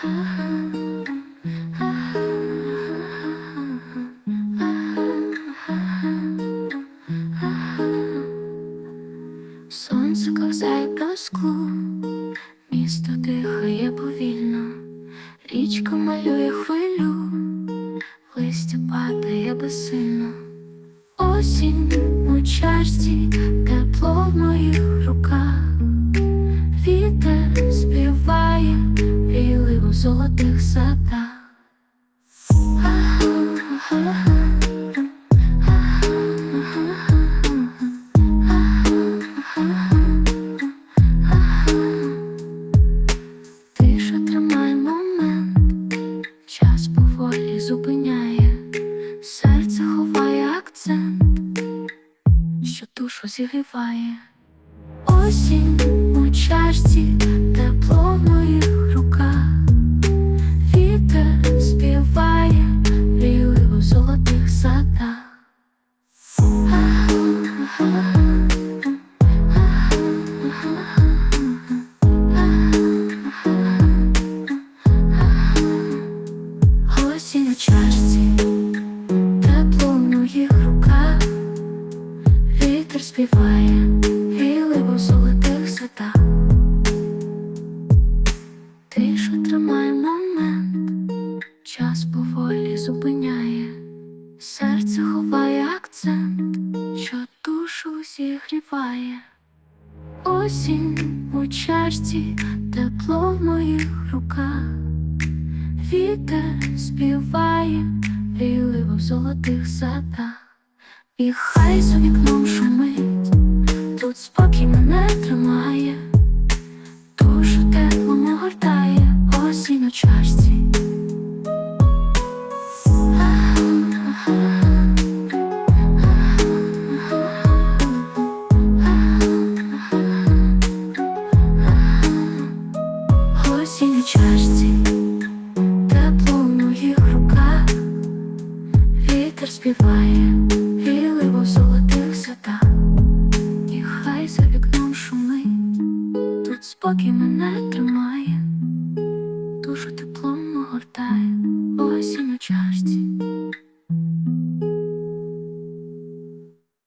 Сонце ковзає по місто дихає повільно, річка малює хвилю, листя падає безсильно. Осінь у чашці, зупиняє, серце ховає акцент, що душу зігріває. Осінь у чашці, чашці, тепло в моїх руках, вітер співає, віли у золотих садах. Тиша тримає момент, час поволі зупиняє, серце ховає акцент, що душу зігріває. Осінь у чашці, тепло в моїх руках. Вітер співає, віливо в золотих садах, і хай за вікном шумить, тут спокій мене тримає, душу тепло гортає, осінь у чашці. Осінь у чашці. співає, віливо золотих свята, і хай за вікном шуми, тут спокій мене тримає, душу теплом огортає, осінь у чашці.